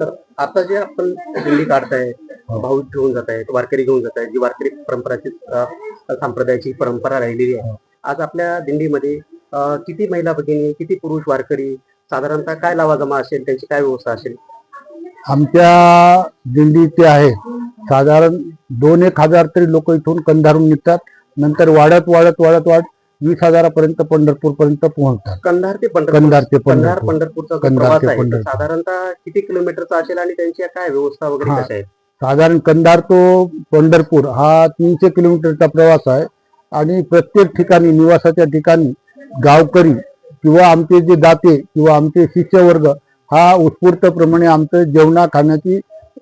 तर आता जे आपण दिंडी काढताय भाऊ घेऊन जात आहेत वारकरी घेऊन जात आहेत जी वारकरी परंपराची अ, संप्रदायाची परंपरा राहिलेली आहे. आज आपल्या दिंडीमध्ये अ, किती महिला भगिनी किती पुरुष वारकरी साधारणतः काय लावा जमा असेल त्यांची काय व्यवस्था असेल? आमच्या दिंडीचे आहे साधारण दोन एक हजार तरी लोक इथून कंधारून निघतात. नंतर वाढत वाढत वाढत वाढत वीस हजारापर्यंत पंढरपूर पर्यंत पोहोचतात. कंधार ते पंढरपूर. कंधार ते कंधार पंढरपूर पंढरपूरचा जो कंधार प्रवास ते आहे तो पंढरपूर. साधारणतः किती किलोमीटरचा असेल आणि त्यांची काय व्यवस्था वगैरे हा. कशा आहेत साधारण कंधार तो पंढरपूर हा तीनशे किलोमीटरचा प्रवास आहे. आणि प्रत्येक ठिकाणी निवासाच्या ठिकाणी गावकरी किंवा आमचे जे दाते किंवा आमचे शिष्यवर्ग हा उत्स्फूर्तप्रमाणे आमचं जेवणा खाण्याची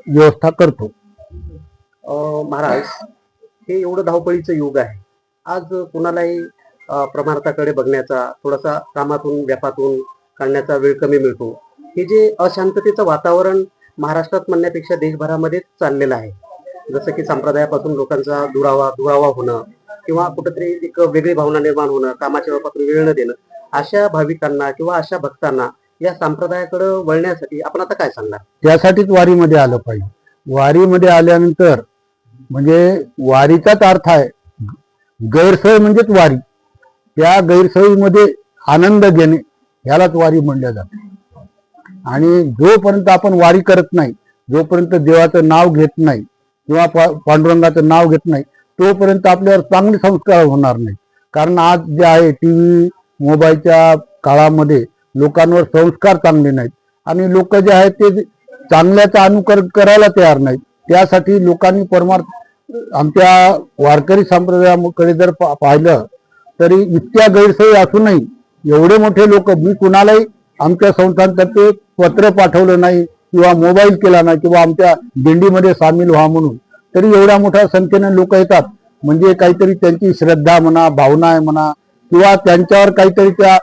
व्यवस्था करतो. अं, महाराज हे एवढं धावपळीचं युग आहे. आज कुणालाही अं, परमार्थाकडे बघण्याचा थोडासा कामातून व्यापातून काढण्याचा वेळ कमी मिळतो. हे जे अशांततेचं वातावरण महाराष्ट्रात म्हणण्यापेक्षा देशभरामध्येच चाललेलं आहे. जसं की संप्रदायापासून लोकांचा दुरावा दुरावा होणं किंवा कुठंतरी एक वेगळी भावना निर्माण होणं कामाच्या वेळापासून वेळ न देणं अशा भाविकांना किंवा अशा भक्तांना या संप्रदायाकडे वळण्यासाठी आपण आता काय सांगणार? त्यासाठीच वारीमध्ये आलं पाहिजे. वारीमध्ये आल्यानंतर म्हणजे वारीचाच अर्थ आहे. गैरसोय म्हणजेच वारी. त्या गैरसोयीमध्ये आनंद घेणे ह्यालाच वारी म्हणल्या जाते. आणि जोपर्यंत आपण वारी करत नाही जोपर्यंत देवाचं नाव घेत नाही किंवा पांडुरंगाचं नाव घेत नाही तोपर्यंत आपल्यावर चांगले संस्कार होणार नाही कारण आज जे आहे टी व्ही मोबाईलच्या काळामध्ये लोकांवर संस्कार चांगले नाहीत. आणि लोक जे आहेत ते चांगल्याचा अनुकरण करायला तयार नाहीत. त्यासाठी लोकांनी परमार्थ आमच्या वारकरी संप्रदायाकडे जर पा- पाहिलं तरी इतक्या गैरसोयी असूनही एवढे मोठे लोक मी कुणालाही आमच्या संस्थांतर्फे पत्र पाठवलं नाही किंवा मोबाईल केला नाही किंवा आमच्या दिंडीमध्ये सामील व्हा म्हणून. तरी एवढ्या मोठ्या संख्येने लोक येतात. म्हणजे काहीतरी त्यांची श्रद्धा म्हणा भावना आहे म्हणा किंवा त्यांच्यावर काहीतरी त्या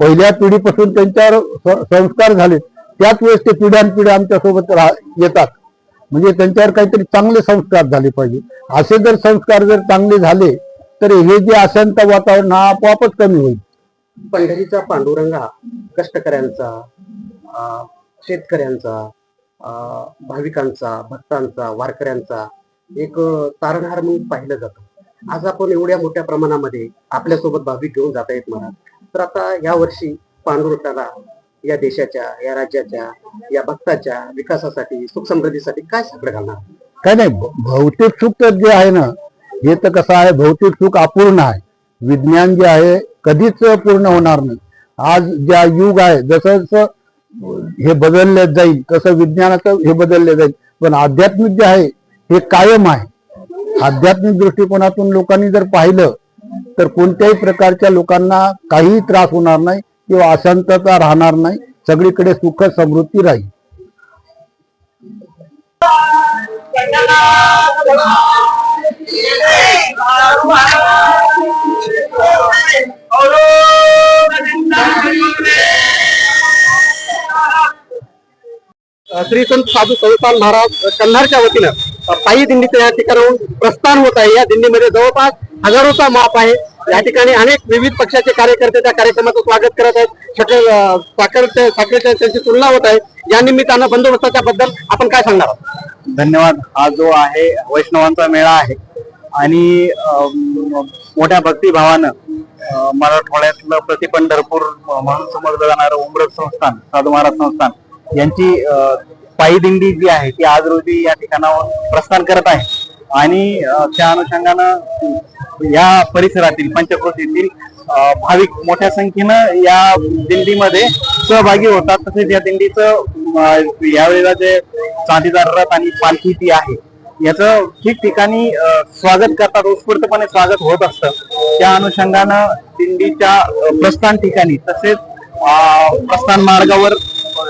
पहिल्या पिढीपासून त्यांच्यावर संस्कार झाले त्याच वेळेस ते पिढ्यानपिढ्या आमच्यासोबत राह येतात. म्हणजे त्यांच्यावर काहीतरी चांगले संस्कार झाले पाहिजे असे जर संस्कार जर चांगले झाले तर हे जे अशांत वातावरण हा आपोआपच कमी होईल. पंढरीचा पांडुरंगा कष्टकऱ्यांचा शेतकऱ्यांचा भाविकांचा भक्तांचा वारकऱ्यांचा एक तारणहार म्हणून पाहिलं जातं. आज आपण एवढ्या मोठ्या प्रमाणामध्ये आपल्यासोबत भाविक घेऊन जात आहेत मला तर आता या वर्षी पांडुरंगाला या देशाच्या या राज्याच्या या भक्ताच्या विकासासाठी सुख समृद्धीसाठी काय साकडं घालणार? काय नाही भौतिक सुख तर जे आहे ना हे तर कसं आहे भौतिक सुख अपूर्ण आहे. विज्ञान जे आहे कधीच पूर्ण होणार नाही. आज ज्या युग आहे जसं जसं हे बदलले जाईल तसं विज्ञानाचं हे बदलले जाईल. पण आध्यात्मिक जे आहे हे कायम आहे. आध्यात्मिक दृष्टिकोनातून लोकांनी जर पाहिलं तर कोणत्याही प्रकारच्या लोकांना काहीही त्रास होणार नाही किंवा अशांतता राहणार नाही. सगळीकडे सुख समृद्धी राहील. श्री संत साधू संस्थान महाराज कन्हारच्या कंधारच्या वतीनं पायी दिंडीचं या ठिकाणाहून प्रस्थान होत आहे. या दिंडीमध्ये जवळपास हजारोचा माप आहे. या ठिकाणी अनेक विविध पक्षाचे कार्यकर्ते त्या कार्यक्रमाचं स्वागत करत आहेत. साखर साखर साखरेच्या त्यांची तुलना होत आहे. या निमित्तानं बंदोबस्ताच्या बद्दल आपण काय सांगणार आहोत? धन्यवाद. हा जो आहे वैष्णवांचा मेळा आहे. आणि मोठ्या भक्तिभावानं मराठवाड्यातलं प्रति पंढरपूर म्हणून समजलं जाणारं उमरत संस्थान साधू महाराज संस्थान यांची पायी दिंडी जी आहे ती आज रोजी या ठिकाणावर प्रस्थान करत आहे. आणि त्या अनुषंगानं या परिसरातील पंचक्रोशीतील भाविक मोठ्या संख्येनं या दिंडीमध्ये सहभागी होतात. तसेच या दिंडीचं यावेळेला जे चांदीदार रथ आणि पालखी ती आहे. याचं ठिकठिकाणी स्वागत करतात. उत्स्फूर्तपणे स्वागत होत असतं. त्या अनुषंगानं दिंडीच्या प्रस्थान ठिकाणी तसेच प्रस्थान मार्गावर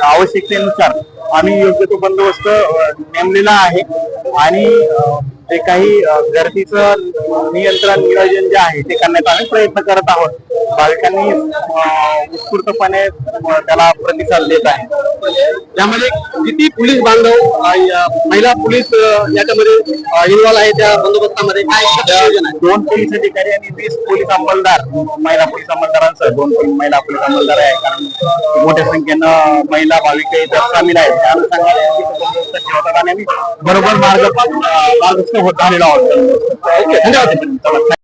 आवश्यकतेनुसार आम्ही योग्य तो बंदोबस्त नेमलेला आहे. आणि जे काही गर्दीचं नियंत्रण नियोजन जे आहे ते करण्याचा आम्ही प्रयत्न करत आहोत. भाविकांनी उत्स्फूर्तपणे त्याला प्रतिसाद देत आहे. यामध्ये किती पोलीस बांधव महिला पोलीस याच्यामध्ये इन्व्हॉल्व आहे त्या बंदोबस्तामध्ये? काय दोन पोलीस अधिकारी आणि वीस पोलीस अंमलदार महिला पोलीस अंमलदारांसह दोन महिला पोलीस अंमलदार आहे. कारण मोठ्या संख्येनं महिला भाविक इथं सामील आहेत. त्या अनुषंगाने ठेवतात आणि बरोबर मार्ग मार्गस्थ होत आलेलो आहोत. धन्यवाद.